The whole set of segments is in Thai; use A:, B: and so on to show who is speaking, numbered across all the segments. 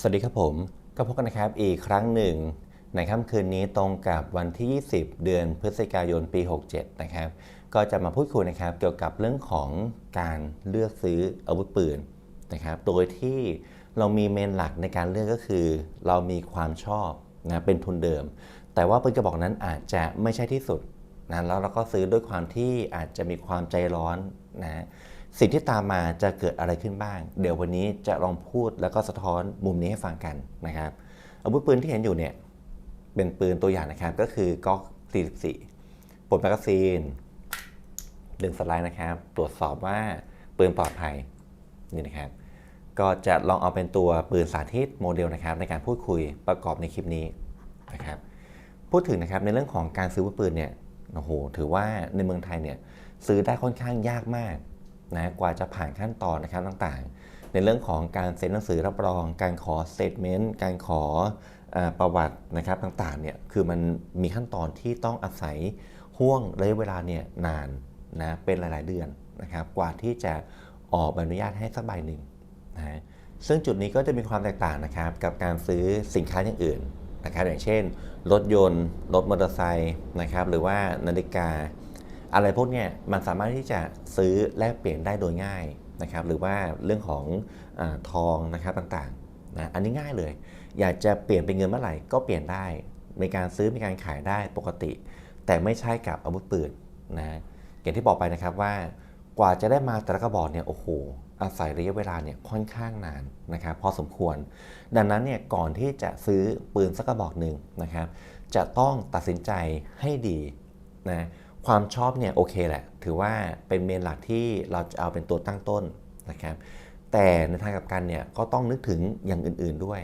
A: สวัสดีครับผม ก็พบกันนะครับอีกครั้งหนึ่ง ในค่ำคืนนี้ตรงกับวันที่ 20 เดือนพฤศจิกายนปี 67 นะครับ ก็จะมาพูดคุยนะครับเกี่ยวกับเรื่องของการเลือกซื้ออาวุธปืนนะครับ โดยที่เรามีเมนหลักในการเลือกก็คือ เรามีความชอบนะเป็นทุนเดิม แต่ว่าปืนกระบอกนั้นอาจจะไม่ใช่ที่สุดนะแล้วเราก็ซื้อด้วยความที่อาจจะมีความใจร้อนนะ สิ่งที่ตามมาจะเกิดอะไรขึ้นบ้าง เดี๋ยววันนี้จะลองพูดแล้วก็สะท้อนมุมนี้ให้ฟังกันนะครับอาวุธปืนที่เห็นอยู่เนี่ยเป็นปืนตัวอย่างนะครับก็คือก๊อก 44ปลดแมกกาซีนดึงสไลด์นะครับ ตรวจสอบว่าปืนปลอดภัยนี่นะครับก็จะลองเอาเป็นตัวปืนสาธิตโมเดลนะครับในการพูดคุยประกอบในคลิปนี้นะครับพูดถึงนะครับในเรื่องของการซื้อวุธปืนเนี่ยโอ้โหถือว่าในเมืองไทยเนี่ยซื้อได้ค่อนข้างยากมาก นะกว่าจะผ่านขั้นตอนนะครับต่างๆ ในเรื่องของการเซ็นหนังสือรับรอง การขอสเตทเมนต์การขอประวัตินะครับต่างๆเนี่ยคือมันมีขั้นตอนที่ต้องอาศัยห่วงระยะเวลาเนี่ยนานนะเป็นหลายๆเดือนนะครับกว่าที่จะออกใบอนุญาตให้สักใบหนึ่งนะซึ่งจุดนี้ก็จะมีความแตกต่างนะครับกับการซื้อสินค้าอย่างอื่นนะครับอย่างเช่น รถยนต์ รถมอเตอร์ไซค์นะครับหรือว่านาฬิกา อะไรพวกนี้มันสามารถที่จะซื้อแลกเปลี่ยนได้โดยง่ายนะครับ หรือว่าเรื่องของอทองนะครับต่างๆนะอันนี้ง่ายเลย อยากจะเปลี่ยนเป็นเงินเมื่อไหร่ก็เปลี่ยนได้มีการซื้อมีการขายได้ปกติ แต่ไม่ใช่กับอาวุธปืนนะอย่างที่บอกไปนะครับว่ากว่าจะได้มาแต่ละกระบอกเนี่ยโอ้โหอาศัยระยะเวลาเนี่ยค่อนข้างนานนะครับพอสมควร ดังนั้นเนี่ยก่อนที่จะซื้อปืนสักกระบอกหนึ่งนะครับ จะต้องตัดสินใจให้ดีนะ ความชอบเนี่ยโอเคแหละ ถือว่าเป็นเมนหลักที่เราจะเอาเป็นตัวตั้งต้นนะครับ แต่ในทางกลับกันเนี่ยก็ต้องนึกถึงอย่างอื่นๆด้วย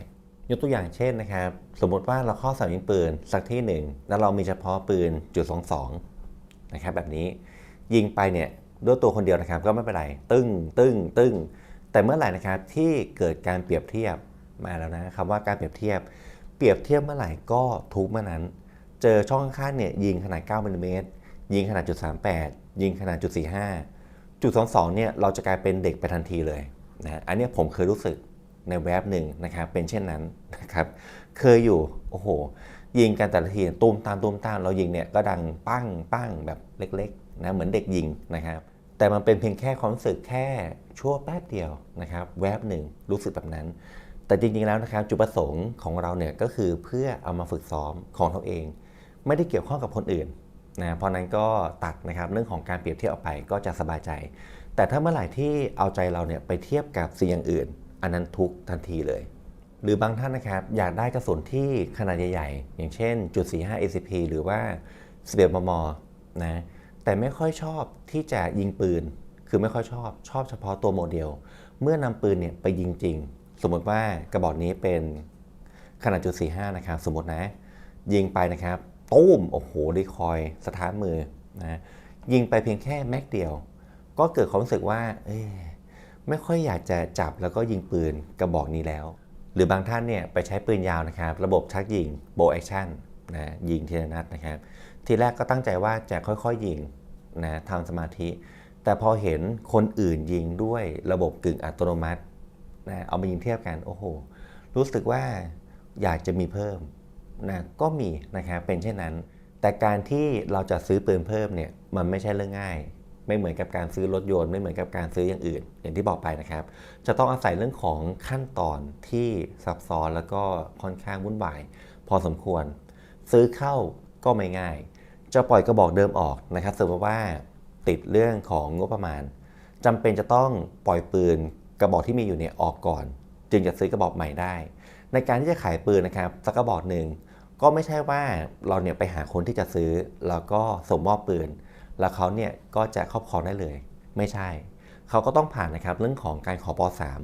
A: ยกตัวอย่างเช่นนะครับ สมมติว่าเราข้าสามยิงปืนสักที่หนึ่งแล้วเรามีเฉพาะปืนจุด22นะครับแบบนี้ยิงไปเนี่ยด้วยตัวคนเดียวนะครับก็ไม่เป็นไร ตึ้งตึ้งตึ้งแต่เมื่อไหร่นะครับที่เกิดการเปรียบเทียบมาแล้วนะคำว่าการเปรียบเทียบ เปรียบเทียบเมื่อไหร่ก็ทุกเมื่อนั้น เจอช่องข้างเนี่ยยิงขนาด9มิลลิเมตร ยิงขนาดจุด38 ยิงขนาดจุด45จุด22เนี่ยเราจะกลายเป็นเด็กไปทันทีเลยนะอันนี้ผมเคยรู้สึกในแวบหนึ่งนะครับเป็นเช่นนั้นนะครับเคยอยู่โอ้โห ยิงกันแต่ละทีตูมตามตูมตามเรายิงเนี่ยก็ดังปั้งปั้งแบบเล็กๆนะเหมือนเด็กยิงนะครับ แต่มันเป็นเพียงแค่ความรู้สึกแค่ชั่วแป๊บเดียวนะครับแวบหนึ่งรู้สึกแบบนั้น แต่จริงๆแล้วนะครับจุดประสงค์ของเราเนี่ยก็คือเพื่อเอามาฝึกซ้อมของเราเอง ไม่ได้เกี่ยวข้องกับคนอื่น นะเพราะนั้นก็ตัดนะครับเรื่องของการเปรียบเทียบออกไปก็จะสบายใจ แต่ถ้าเมื่อไหร่ที่เอาใจเราเนี่ยไปเทียบกับสิ่งอย่างอื่น อันนั้นทุกทันทีเลย หรือบางท่านนะครับอยากได้กระสุนที่ขนาดใหญ่ๆ อย่างเช่นจุด45 ACP หรือว่า11มมนะแต่ไม่ค่อยชอบที่จะยิงปืน คือไม่ค่อยชอบชอบเฉพาะตัวโมเดล เมื่อนำปืนเนี่ยไปยิงจริง สมมติว่ากระบอกนี้เป็นขนาดจุด45นะครับสมมตินะยิงไปนะครับ ตุ้มโอ้โหดีคอยสถานมือนะยิงไปเพียงแค่แม็กเดียว ก็เกิดความรู้สึกว่าเอ้ไม่ค่อยอยากจะจับแล้วก็ยิงปืนกระบอกนี้แล้ว หรือบางท่านเนี่ยไปใช้ปืนยาวนะครับ ระบบชักยิงโบแอคชั่นนะยิงทีละนัดนะครับ ทีแรกก็ตั้งใจว่าจะค่อยๆยิงนะทำสมาธิ แต่พอเห็นคนอื่นยิงด้วยระบบกึ่งอัตโนมัตินะเอามายิงเทียบกันโอ้โหรู้สึกว่าอยากจะมีเพิ่ม นะก็มีนะครับเป็นเช่นนั้น แต่การที่เราจะซื้อปืนเพิ่มเนี่ยมันไม่ใช่เรื่องง่าย ไม่เหมือนกับการซื้อรถยนต์ไม่เหมือนกับการซื้ออย่างอื่น อย่างที่บอกไปนะครับ จะต้องอาศัยเรื่องของขั้นตอนที่ซับซ้อนแล้วก็ค่อนข้างวุ่นวาย พอสมควร ซื้อเข้าก็ไม่ง่าย จะปล่อยกระบอกเดิมออกนะครับสมมติว่าติดเรื่องของงบประมาณจำเป็นจะต้องปล่อยปืนกระบอกที่มีอยู่เนี่ยออกก่อน จึงจะซื้อกระบอกใหม่ได้ ในการที่จะขายปืนนะครับสักกระบอกหนึ่ง ก็ไม่ใช่ว่าเราเนี่ยไปหาคนที่จะซื้อ แล้วก็ส่งมอบปืน แล้วเขาเนี่ยก็จะครอบครองได้เลย ไม่ใช่ เขาก็ต้องผ่านนะครับเรื่องของการขอป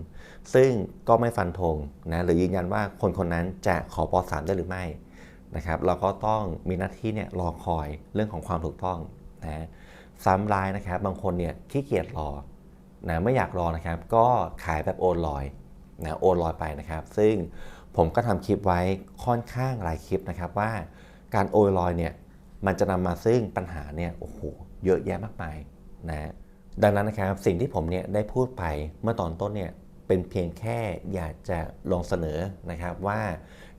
A: .3 ซึ่งก็ไม่ฟันธงนะหรือยืนยันว่าคนคนนั้นจะขอป .3 ได้หรือไม่นะครับ เราก็ต้องมีหน้าที่เนี่ยรอคอยเรื่องของความถูกต้องนะซ้ำรายนะครับ บางคนเนี่ยขี้เกียจรอนะไม่อยากรอนะครับ ก็ขายแบบโอนลอยนะโอนลอยไปนะครับ ซึ่ง ผมก็ทำคลิปไว้ค่อนข้างหลายคลิปนะครับว่าการโอลอยเนี่ยมันจะนำมาซึ่งปัญหาเนี่ยโอ้โหเยอะแยะมากมายนะดังนั้นนะครับสิ่งที่ผมเนี่ยได้พูดไปเมื่อตอนต้นเนี่ยเป็นเพียงแค่อยากจะลองเสนอนะครับว่า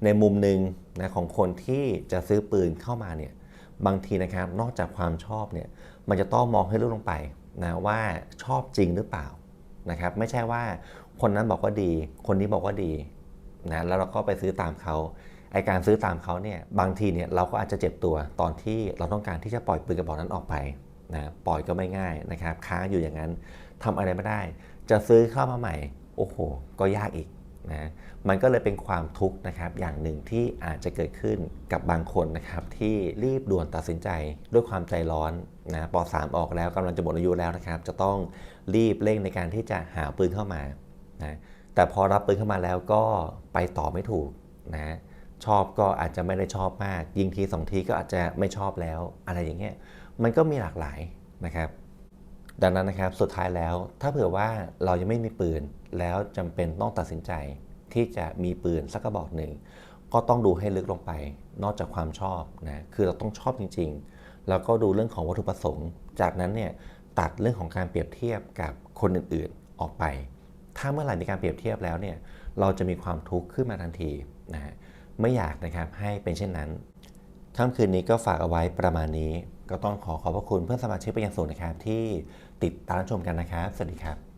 A: ในมุมหนึ่งนะของคนที่จะซื้อปืนเข้ามาเนี่ยบางทีนะครับนอกจากความชอบเนี่ยมันจะต้องมองให้ลึกลงไปนะว่าชอบจริงหรือเปล่านะครับไม่ใช่ว่าคนนั้นบอกว่าดี คนนี้บอกว่าดี นะแล้วเราก็ไปซื้อตามเขาไอการซื้อตามเขาเนี่ยบางทีเนี่ยเราก็อาจจะเจ็บตัวตอนที่เราต้องการที่จะปล่อยปืนกระบอกนั้นออกไปนะปล่อยก็ไม่ง่ายนะครับค้างอยู่อย่างนั้นทำอะไรไม่ได้ จะซื้อเข้ามาใหม่โอ้โหก็ยากอีกนะมันก็เลยเป็นความทุกข์นะครับอย่างหนึ่งที่อาจจะเกิดขึ้นกับบางคนนะครับที่รีบด่วนตัดสินใจด้วยความใจร้อนนะป .3 ออกแล้วกำลังจะหมดอายุแล้วนะครับ จะต้องรีบเร่งในการที่จะหาปืนเข้ามานะ แต่พอรับปืนเข้ามาแล้วก็ไปต่อไม่ถูกนะชอบก็อาจจะไม่ได้ชอบมาก ยิงทีสองทีก็อาจจะไม่ชอบแล้ว อะไรอย่างเงี้ยมันก็มีหลากหลายนะครับ ดังนั้นนะครับสุดท้ายแล้วถ้าเผื่อว่าเรายังไม่มีปืน แล้วจำเป็นต้องตัดสินใจที่จะมีปืนสักกระบอกหนึ่งก็ต้องดูให้ลึกลงไป นอกจากความชอบนะคือเราต้องชอบจริง ๆ แล้วก็ดูเรื่องของวัตถุประสงค์ จากนั้นเนี่ยตัดเรื่องของการเปรียบเทียบกับคนอื่นๆออกไป ถ้าเมื่อไหร่มีการเปรียบเทียบแล้วเนี่ยเราจะมีความทุกข์ขึ้นมาทันทีนะฮะไม่อยากนะครับให้เป็นเช่นนั้นค่ำคืนนี้ก็ฝากเอาไว้ประมาณนี้ ก็ต้องขอขอบพระคุณเพื่อนสมาชิกเป็นอย่างสูงนะครับที่ติดตามชมกันนะครับ สวัสดีครับ